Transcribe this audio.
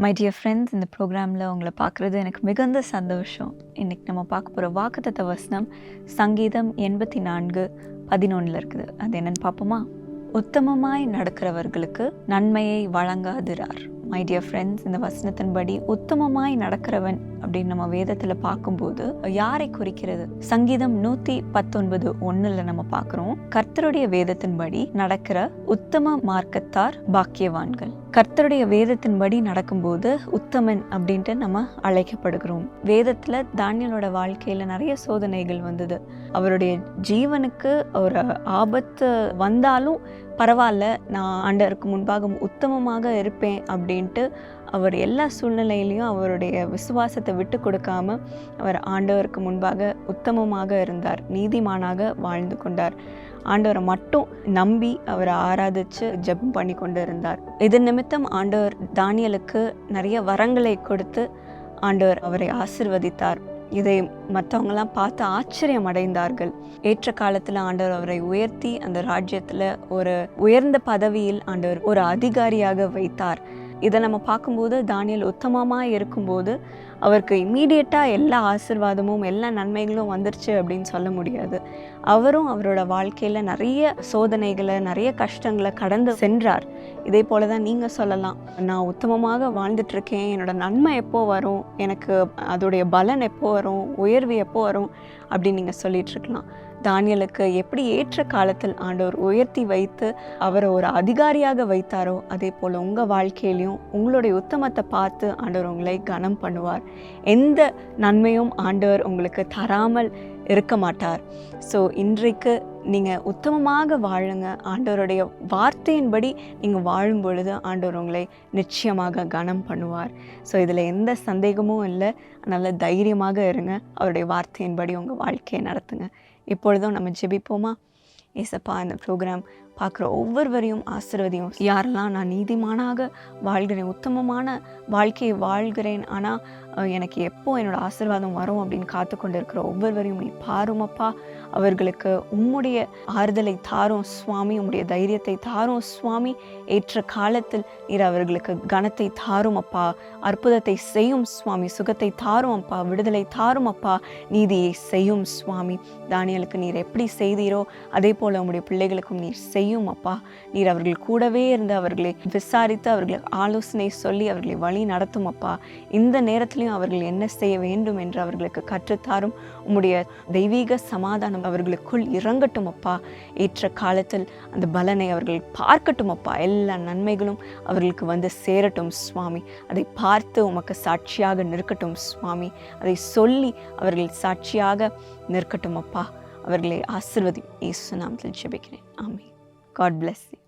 My dear friends இந்த ப்ரோக்ராமில் உங்களை பார்க்குறது எனக்கு மிகுந்த சந்தோஷம். இன்றைக்கி நம்ம பார்க்க போகிற வாக்குத்த வசனம் சங்கீதம் எண்பத்தி நான்கு பதினொன்றில் இருக்குது. அது என்னென்னு பார்ப்போமா? உத்தமமாய் நடக்கிறவர்களுக்கு நன்மையை வழங்காதிறார் மை டியர் ஃப்ரெண்ட்ஸ் இந்த வசனத்தின்படி உத்தமமாய் நடக்கிறவன் அப்படின்னு நம்ம வேதத்தில் பார்க்கும்போது யாரை குறிக்கிறது? சங்கீதம் நூற்றி பத்தொன்பது ஒன்றில் நம்ம பார்க்குறோம். கர்த்தருடைய வேதத்தின்படி நடக்கிற உத்தம மார்க்கத்தார் பாக்கியவான்கள். கர்த்தருடைய வேதத்தின்படி நடக்கும்போது உத்தமன் அப்படின்ட்டு நம்ம அழைக்கப்படுகிறோம். வேதத்தில் தானியலோட வாழ்க்கையில் நிறைய சோதனைகள் வந்தது. அவருடைய ஜீவனுக்கு ஒரு ஆபத்து வந்தாலும் பரவாயில்ல நான் ஆண்டவருக்கு முன்பாக உத்தமமாக இருப்பேன் அப்படின்ட்டு அவர் எல்லா சூழ்நிலையிலையும் அவருடைய விசுவாசத்தை விட்டு கொடுக்காம அவர் ஆண்டவருக்கு முன்பாக உத்தமமாக இருந்தார் நீதிமானாக வாழ்ந்து கொண்டார். ஆண்டவரை மட்டும் நம்பி அவரை ஆராதிச்சு ஜெபம் பண்ணி கொண்டு இருந்தார் இது நிமித்தம் ஆண்டவர் தானியலுக்கு நிறைய வரங்களை கொடுத்து ஆண்டவர் அவரை ஆசிர்வதித்தார். இதை மற்றவங்களாம் பார்த்து ஆச்சரியம் அடைந்தார்கள் ஏற்ற காலத்தில் ஆண்டவர் அவரை உயர்த்தி அந்த ராஜ்யத்தில் ஒரு உயர்ந்த பதவியில் ஆண்டவர் ஒரு அதிகாரியாக வைத்தார். இதை நம்ம பார்க்கும்போது தானியல் உத்தமமாக இருக்கும்போது அவருக்கு இம்மீடியட்டாக எல்லா ஆசிர்வாதமும் எல்லா நன்மைகளும் வந்துருச்சு அப்படின்னு சொல்ல முடியாது. அவரும் அவரோட வாழ்க்கையில் நிறைய சோதனைகளை நிறைய கஷ்டங்களை கடந்து சென்றார். இதே போல தான் நீங்கள் சொல்லலாம். நான் உத்தமமாக வாழ்ந்துட்டுருக்கேன். என்னோட நன்மை எப்போ வரும்? எனக்கு அதோடைய பலன் எப்போ வரும்? உயர்வு எப்போ வரும்? அப்படின்னு நீங்கள் சொல்லிகிட்ருக்கலாம் தானியலுக்கு எப்படி ஏற்ற காலத்தில் ஆண்டவர் உயர்த்தி வைத்து அவரை ஒரு அதிகாரியாக வைத்தாரோ அதே போல் உங்கள் வாழ்க்கையிலையும் உங்களுடைய உத்தமத்தை பார்த்து ஆண்டவர் உங்களை கனம் பண்ணுவார். எந்த நன்மையும் ஆண்டவர் உங்களுக்கு தராமல் இருக்க மாட்டார். ஸோ இன்றைக்கு நீங்கள் உத்தமமாக வாழுங்க. ஆண்டவருடைய வார்த்தையின்படி நீங்கள் வாழும் பொழுது ஆண்டவர் உங்களை நிச்சயமாக கனம் பண்ணுவார். ஸோ இதில் எந்த சந்தேகமும் இல்லை. நல்ல தைரியமாக இருங்க. அவருடைய வார்த்தையின்படி உங்கள் வாழ்க்கையை நடத்துங்க. இப்பொழுதும் நம்ம ஜெபிப்போமா? ஏசப்பா இந்த ப்ரோக்ராம் பார்க்குற ஒவ்வொருவரையும் ஆசிர்வதியும். யாரெல்லாம் நான் நீதிமானாக வாழ்கிறேன் உத்தமமான வாழ்க்கையை வாழ்கிறேன் ஆனால் எனக்கு எப்போ என்னோடய ஆசிர்வாதம் வரும் அப்படின்னு காத்து கொண்டு இருக்கிற ஒவ்வொருவரையும் நீ பாருமப்பா அவர்களுக்கு உம்முடைய ஆறுதலை தாரும் சுவாமி உம்முடைய தைரியத்தை தாரும் சுவாமி. ஏற்ற காலத்தில் நீர் அவர்களுக்கு கனத்தை தாரும் அப்பா. அற்புதத்தை செய்யும் சுவாமி சுகத்தை தாரும் அப்பா. விடுதலை தாரும் அப்பா. நீதியை செய்யும் சுவாமி. தானியலுக்கு நீர் எப்படி செய்தீரோ அதே போல் உம்முடைய பிள்ளைகளுக்கும் நீர் செய்யும் அப்பா. நீர் அவர்கள் கூடவே இருந்து அவர்களை விசாரித்து அவர்களுக்கு ஆலோசனை சொல்லி அவர்களை வழி நடத்தும் அப்பா. இந்த நேரத்திலையும் அவர்கள் என்ன செய்ய வேண்டும் என்று அவர்களுக்கு கற்றுத்தாரும். உம்முடைய தெய்வீக சமாதானம் அவர்களுக்குள் இறங்கட்டும் அப்பா. ஏற்ற காலத்தில் அந்த பலனை அவர்கள் பார்க்கட்டும் அப்பா. எல்லா நன்மைகளும் அவர்களுக்கு வந்து சேரட்டும் சுவாமி. அதை பார்த்து உமக்கு சாட்சியாக நிற்கட்டும் சுவாமி. அதை சொல்லி அவர்கள் சாட்சியாக நிற்கட்டும் அப்பா. அவர்களை ஆசிர்வதி. இயேசு நாமத்தில் ஜெபிக்கிறேன். ஆமே God bless you.